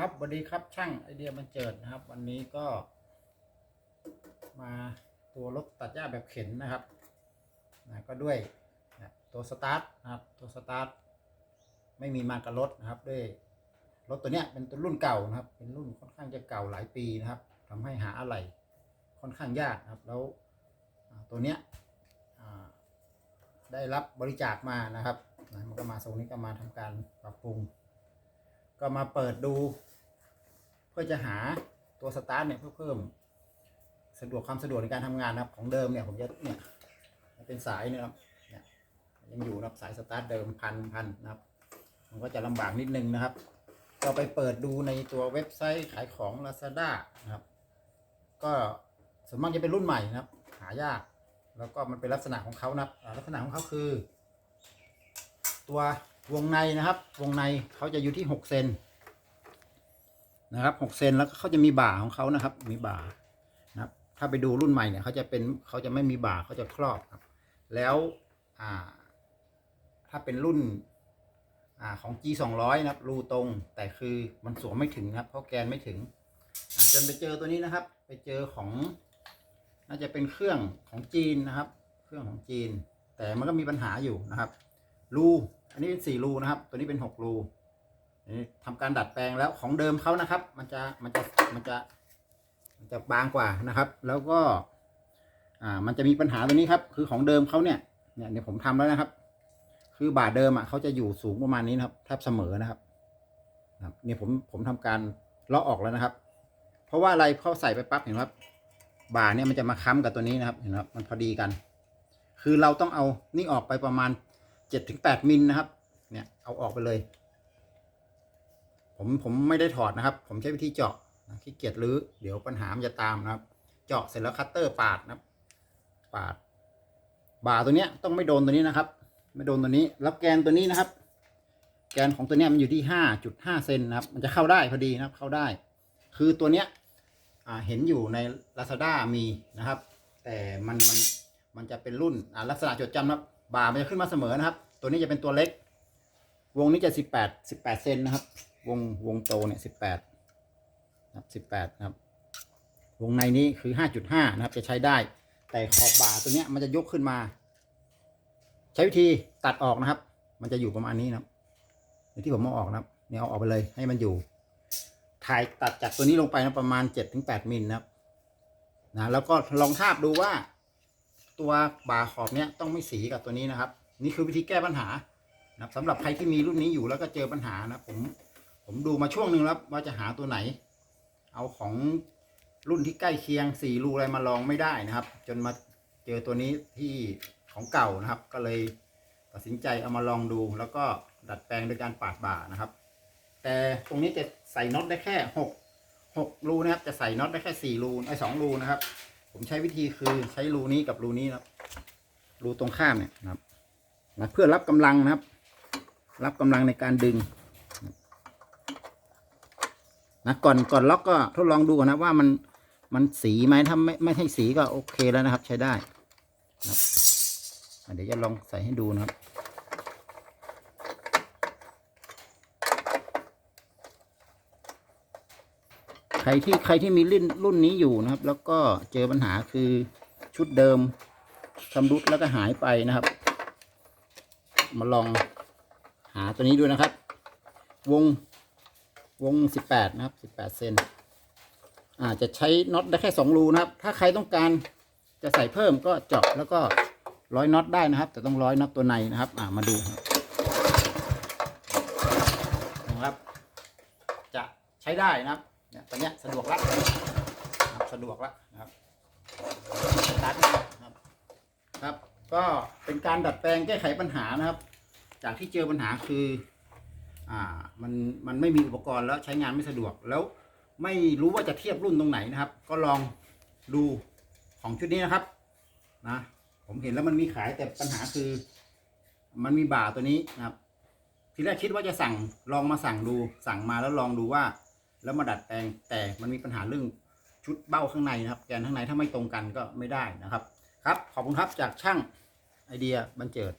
ครับสวัสดีครับช่างไอเดียบันเจิดนะครับ วันนี้ก็ มาตัวรถตัดหญ้าแบบเข็นนะครับนะก็ด้วยนะตัวสตาร์ทนะครับ ตัวสตาร์ทไม่มีมากับรถนะครับ ด้วยรถตัวเนี้ยเป็นตัวรุ่นเก่านะครับ เป็นรุ่นค่อนข้างจะเก่าหลายปีนะครับทำให้หาอะไหล่ค่อนข้างยากนะครับ แล้วตัวเนี้ยได้รับบริจาคมานะครับนะมันก็มาทรงนี้ก็มาทำการปรับปรุง ก็มาเปิดดู เพื่อจะหาตัวสตาร์ทเนี่ยเพื่อเพิ่ม สะดวกความสะดวกในการทำงานนะครับ ของเดิมเนี่ยผมจะเนี่ยเป็นสายเนี่ยครับเนี่ยยังอยู่นะครับสายสตาร์ทเดิมพันพันนะครับ มันก็จะลำบากนิดนึงนะครับ ก็ไปเปิดดูในตัวเว็บไซต์ขายของ Lazada นะครับ ก็ส่วนมากจะเป็นรุ่นใหม่นะครับ หายาก แล้วก็มันเป็นลักษณะของเขานะครับลักษณะของเขาคือ ตัว วงในนะครับ วงในเขาจะอยู่ที่หกเซนนะครับหกเซนแล้วเขาจะมีบ่าของเขานะครับ มีบ่านะครับ ถ้าไปดูรุ่นใหม่เนี่ยเขาจะเป็นเขาจะไม่มีบ่าเขาจะครอบครับ แล้วอ่า ถ้าเป็นรุ่นอ่าของ G 2 0 0นะครับ รูตรงแต่คือมันสวมไม่ถึงครับ เพราะแกนไม่ถึงจนไปเจอตัวนี้นะครับ ไปเจอของ น่าจะเป็นเครื่องของจีนนะครับ เครื่องของจีน แต่มันก็มีปัญหาอยู่นะครับ รู อันนี้เป็นสี่รูนะครับ ตัวนี้เป็นหกรูนี่ทำการดัดแปลงแล้วของเดิมเขานะครับ มันจะมันจะมันจะมันจะบางกว่านะครับ แล้วก็ อ่า มันจะมีปัญหาตัวนี้ครับ คือของเดิมเขาเนี่ยเนี่ยเดี๋ยวผมทำแล้วนะครับ คือบาทเดิมอะเขาจะอยู่สูงประมาณนี้นะครับแทบเสมอนะครับนะเนี่ยผมผมทำการเลาะออกแล้วนะครับ เพราะว่าอะไรเพราใส่ไปปั๊บเห็นไหมครับ บ่าเนี่ยมันจะมาค้ำกับตัวนี้นะครับเห็นไหมครับ มันพอดีกัน คือเราต้องเอานี่ออกไปประมาณ เจ็ดถึงแปดมิลนะครับ เนี่ยเอาออกไปเลย ผมผมไม่ได้ถอดนะครับ ผมใช้วิธีเจาะขี้เกียจรื้อเดี๋ยวปัญหามันจะตามนะครับ เจาะเสร็จแล้วคัตเตอร์ปาดนะครับ ปาด บ่าตัวเนี้ยต้องไม่โดนตัวนี้นะครับ ไม่โดนตัวนี้ แล้วแกนตัวนี้นะครับ แกนของตัวเนี้ยมันอยู่ที่ห้าจุดห้าเซนนะครับ มันจะเข้าได้พอดีนะครับ เข้าได้ คือตัวเนี้ยเห็นอยู่ใน Lazada มีนะครับ แต่มันมันมันจะเป็นรุ่นลักษณะจดจำนะครับ บ่ามันจะขึ้นมาเสมอนะครับ ตัวนี้จะเป็นตัวเล็ก วงนี้จะสิบแปดสิบแปดเซนนะครับ วงวงโตเนี่ยสิบแปดนะครับสิบแปดนะครับ วงในนี้คือห้าจุดห้านะครับ จะใช้ได้ แต่ขอบบ่าตัวเนี้ยมันจะยกขึ้นมา ใช้วิธีตัดออกนะครับ มันจะอยู่ประมาณนี้นะครับที่ผมเอาออกนะครับเนี่ยเอาออกไปเลยให้มันอยู่ ถ่ายตัดจากตัวนี้ลงไปนะประมาณเจ็ดถึงแปดมิลนะครับนะแล้วก็ลองทาบดูว่า ตัวบ่าขอบเนี้ยต้องไม่สีกับตัวนี้นะครับ นี่คือวิธีแก้ปัญหานะครับสำหรับใครที่มีรุ่นนี้อยู่แล้วก็เจอปัญหานะผมผมดูมาช่วงหนึ่งแล้วว่าจะหาตัวไหน เอาของรุ่นที่ใกล้เคียงสี่รูอะไรมาลองไม่ได้นะครับ จนมาเจอตัวนี้ที่ของเก่านะครับ ก็เลยตัดสินใจเอามาลองดู แล้วก็ดัดแปลงโดยการปาดบ่านะครับ แต่ตรงนี้จะใส่น็อตได้แค่หกหกรูนะครับจะใส่น็อตได้แค่สี่รูไอ้สองรูนะครับ ผมใช้วิธีคือใช้รูนี้กับรูนี้นะครับ รูตรงข้ามเนี่ยนะครับนะเพื่อรับกำลังนะครับ รับกำลังในการดึงนะก่อนก่อนล็อกก็ทดลองดูก่อนนะว่ามันมันสีไหมถ้าไม่ไม่ใช่สีก็โอเคแล้วนะครับ ใช้ได้นะเดี๋ยวจะลองใส่ให้ดูนะครับ รที่ใครที่มีรุ่นรุ่นนี้อยู่นะครับ แล้วก็เจอปัญหาคือชุดเดิมชำรุดแล้วก็หายไปนะครับ มาลองหาตัวนี้ดูนะครับ วงวงสิบแปดนะครับสิบแปดเซนอาจจะใช้น็อตได้แค่สองรูนะครับ ถ้าใครต้องการจะใส่เพิ่มก็เจาะแล้วก็ร้อยน็อตได้นะครับ แต่ต้องร้อยน็อตตัวในนะครับ อ่ามาดูนะครับ จะใช้ได้นะครับ เนี่ยตอนเนี้ยสะดวกละนะครับสะดวกละนะครับสตาร์ทนะครับ ครับ ก็เป็นการดัดแปลงแก้ไขปัญหานะครับ จากที่เจอปัญหาคือ อ่า มัน มันไม่มีอุปกรณ์แล้วใช้งานไม่สะดวก แล้วไม่รู้ว่าจะเทียบรุ่นตรงไหนนะครับ ก็ลองดูของชุดนี้นะครับ นะ ผมเห็นแล้วมันมีขายแต่ปัญหาคือ มันมีบ่าตัวนี้นะครับ ทีแรกคิดว่าจะสั่ง ลองมาสั่งดู สั่งมาแล้วลองดูว่า แล้วมาดัดแปลงแต่มันมีปัญหาเรื่องชุดเบ้าข้างในนะครับ แกนข้างในถ้าไม่ตรงกันก็ไม่ได้นะครับ ครับ ขอบคุณครับจากช่างไอเดียบันเจิด